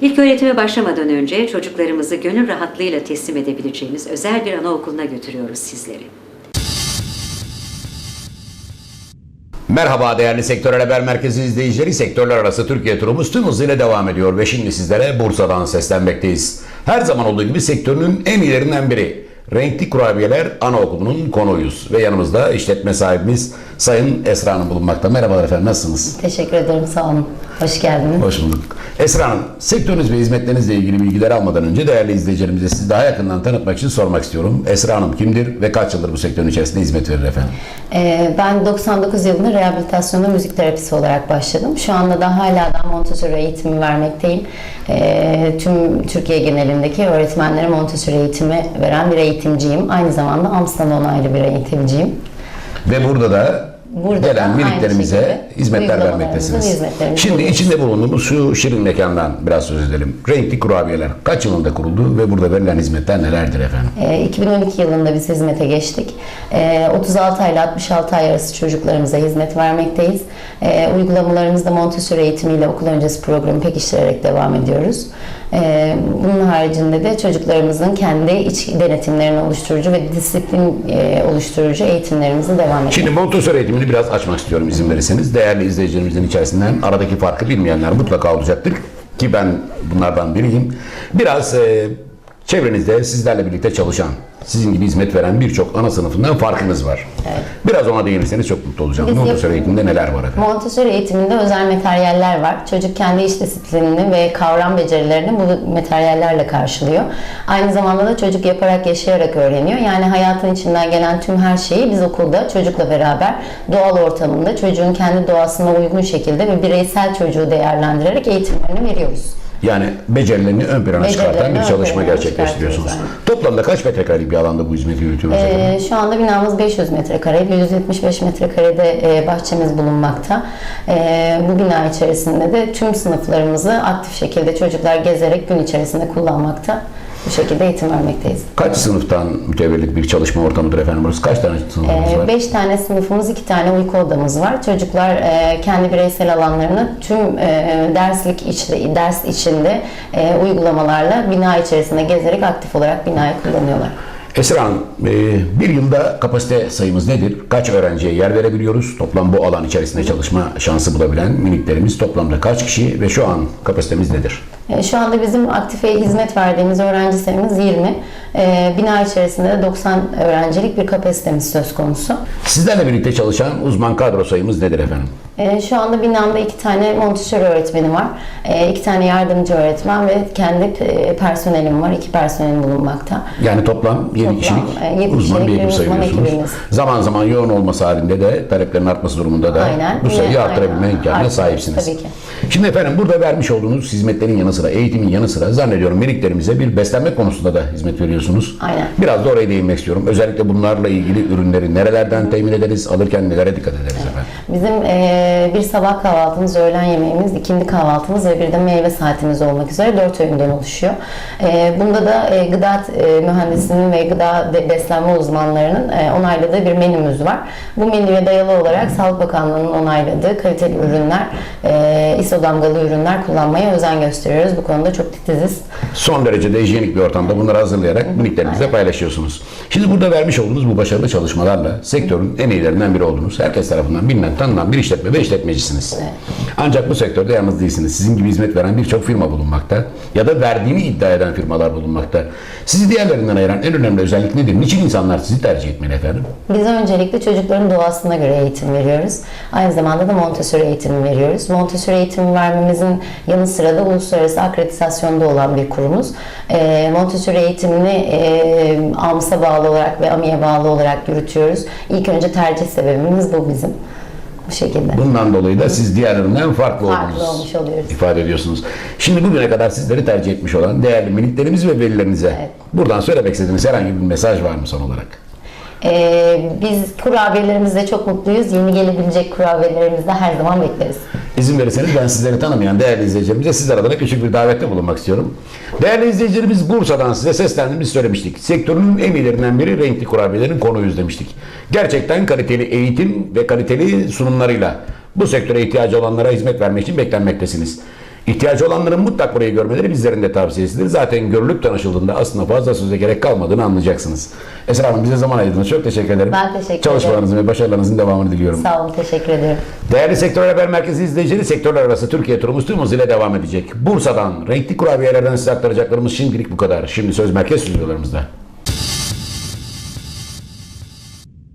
İlk öğretime başlamadan önce çocuklarımızı gönül rahatlığıyla teslim edebileceğimiz özel bir anaokuluna götürüyoruz sizleri. Merhaba değerli Sektörel Haber Merkezi izleyicileri. Sektörler arası Türkiye turumuz tüm hızıyla devam ediyor ve şimdi sizlere Bursa'dan seslenmekteyiz. Her zaman olduğu gibi sektörünün en iyilerinden biri. Renkli Kurabiyeler Anaokulu'nun konuğuyuz ve yanımızda işletme sahibimiz Sayın Esra Hanım bulunmakta. Merhabalar efendim nasılsınız? Teşekkür ederim sağ olun. Hoş geldiniz. Hoş bulduk. Esra Hanım, sektörünüz ve hizmetlerinizle ilgili bilgileri almadan önce değerli izleyicilerimize sizi daha yakından tanıtmak için sormak istiyorum. Esra Hanım kimdir ve kaç yıldır bu sektörün içerisinde hizmet verir efendim? Ee, ben 99 yılında rehabilitasyonda müzik terapisi olarak başladım. Şu anda da hala da Montessori eğitimi vermekteyim. Ee, tüm Türkiye genelindeki öğretmenlere Montessori eğitimi veren bir eğitimciyim. Aynı zamanda AMS'tan onaylı bir eğitimciyim. Ve burada da Burada da gelen şekilde hizmetler vermektesiniz. Şimdi sunuyoruz. içinde bulunduğumuz şu şirin mekandan biraz söz edelim. Renkli kurabiyeler kaç yılında kuruldu ve burada verilen hizmetler nelerdir efendim? Ee, 2012 yılında biz hizmete geçtik. Ee, 36 ile 66 ay arası çocuklarımıza hizmet vermekteyiz. Ee, Uygulamalarımızda Montessori eğitimiyle okul öncesi programı pekiştirerek devam ediyoruz. Ee, Bunun haricinde de çocuklarımızın kendi iç denetimlerini oluşturucu ve disiplin e, oluşturucu eğitimlerimizi devam ediyoruz. Şimdi Montessori eğitimini biraz açmak istiyorum izin verirseniz. Değerli izleyicilerimizin içerisinden aradaki farkı bilmeyenler mutlaka olacaktır. Ki ben bunlardan biriyim. Biraz e, çevrenizde sizlerle birlikte çalışan, sizin gibi hizmet veren birçok ana sınıfından farkınız var. Biraz ona değinirseniz çok mutlu olacağım. Biz Montessori yap- eğitiminde neler var efendim? Montessori eğitiminde özel materyaller var. Çocuk kendi iş disiplinini ve kavram becerilerini bu materyallerle karşılıyor. Aynı zamanda da çocuk yaparak, yaşayarak öğreniyor. Yani hayatın içinden gelen tüm her şeyi biz okulda çocukla beraber doğal ortamında çocuğun kendi doğasına uygun şekilde ve bireysel çocuğu değerlendirerek eğitimlerini veriyoruz. Yani becerilerini ön plana çıkartan bir çalışma gerçekleştiriyorsunuz. Toplamda kaç metrekarelik bir alanda bu hizmeti yürütüyoruz efendim? Ee, şu anda binamız 500 metrekare, 175 metrekarede e, bahçemiz bulunmakta. E, bu bina içerisinde de tüm sınıflarımızı aktif şekilde çocuklar gezerek gün içerisinde kullanmakta. Bu şekilde eğitim vermekteyiz. Kaç sınıftan mütevellit bir çalışma ortamıdır efendim burası? Kaç tane sınıfımız var? 5 tane sınıfımız, 2 tane uyku odamız var. Çocuklar e, kendi bireysel alanlarını tüm e, derslik içinde, ders içinde e, uygulamalarla bina içerisinde gezerek aktif olarak binayı kullanıyorlar. Esra Hanım, e, bir yılda kapasite sayımız nedir? Kaç öğrenciye yer verebiliyoruz? Toplam bu alan içerisinde çalışma şansı bulabilen miniklerimiz toplamda kaç kişi ve şu an kapasitemiz nedir? E, Şu anda bizim aktife hizmet verdiğimiz öğrenci sayımız 20. E, Bina içerisinde de 90 öğrencilik bir kapasitemiz söz konusu. Sizlerle birlikte çalışan uzman kadro sayımız nedir efendim? E, Şu anda binamda iki tane Montessori öğretmeni var. İki tane yardımcı öğretmen ve kendi e, personelim var. iki personelim bulunmakta. Yani toplam 7 Toplam, kişilik e, uzman bir ekip sayıyorsunuz. ekibimiz. Zaman zaman yoğun olması halinde de taleplerin artması durumunda da Aynen. bu sayıyı arttırabilme imkanına sahipsiniz. tabii ki. Şimdi efendim burada vermiş olduğunuz hizmetlerin yanı sıra, eğitimin yanı sıra zannediyorum miniklerimize bir beslenme konusunda da hizmet veriyorsunuz. Aynen. Biraz da oraya değinmek istiyorum. Özellikle bunlarla ilgili ürünleri nerelerden temin ederiz, alırken nelere dikkat ederiz efendim? Bizim e, bir sabah kahvaltımız, öğlen yemeğimiz, ikindi kahvaltımız ve bir de meyve saatimiz olmak üzere dört öğünden oluşuyor. E, bunda da e, gıda e, mühendisinin ve gıda de- beslenme uzmanlarının e, onayladığı bir menümüz var. Bu menüye dayalı olarak Sağlık Bakanlığı'nın onayladığı kaliteli ürünler, e, ISO damgalı ürünler kullanmaya özen gösteriyoruz. Bu konuda çok titiziz. Son derece de hijyenik bir ortamda bunları hazırlayarak miniklerimizle paylaşıyorsunuz. Şimdi burada vermiş olduğunuz bu başarılı çalışmalarla sektörün en iyilerinden biri oldunuz. Herkes tarafından bilinen, tanınan bir işletme ve işletmecisiniz. Ancak bu sektörde yalnız değilsiniz. Sizin gibi hizmet veren birçok firma bulunmakta ya da verdiğini iddia eden firmalar bulunmakta. Sizi diğerlerinden ayıran en önemli özellik nedir? Niçin insanlar sizi tercih etmeli efendim? Biz öncelikle çocukların doğasına göre eğitim veriyoruz. Aynı zamanda da Montessori eğitimi veriyoruz. Montessori eğitimi vermemizin yanı sıra da uluslararası akreditasyonda olan bir kurumuz. Ee, Montessori eğitimini e, AMS'a bağlı olarak ve AMİ'ye bağlı olarak yürütüyoruz. İlk önce tercih sebebimiz bu bizim. Bu şekilde. Bundan dolayı da siz diğerlerinden farklı, Farklı olmuş oluyoruz. ifade ediyorsunuz. Şimdi bugüne kadar sizleri tercih etmiş olan değerli miniklerimiz ve velilerinize Evet. buradan söylemek istediğiniz herhangi bir mesaj var mı son olarak? Ee, biz kurabiyelerimizde çok mutluyuz. Yeni gelebilecek kurabiyelerimizde her zaman bekleriz. İzin verirseniz ben sizleri tanımayan değerli izleyicilerimize sizler adına küçük bir davette bulunmak istiyorum. Değerli izleyicilerimiz Bursa'dan size seslendiğimizi söylemiştik. Sektörün en iyilerinden biri renkli kurabiyelerin konuyuz demiştik. Gerçekten kaliteli eğitim ve kaliteli sunumlarıyla bu sektöre ihtiyacı olanlara hizmet vermek için beklenmektesiniz. İhtiyacı olanların mutlak burayı görmeleri bizlerin de tavsiyesidir. Zaten görülüp tanışıldığında aslında fazla söze gerek kalmadığını anlayacaksınız. Esra Hanım bize zaman ayırdınız. Çok teşekkür ederim. Ben teşekkür ederim. Çalışmalarınızın ve başarılarınızın devamını diliyorum. Sağ olun, teşekkür ederim. Değerli Sektör Haber Merkezi izleyicileri sektörler arası Türkiye turumuz tüm hızıyla devam edecek. Bursa'dan renkli kurabiyelerden size aktaracaklarımız şimdilik bu kadar. Şimdi söz merkez stüdyolarımızda.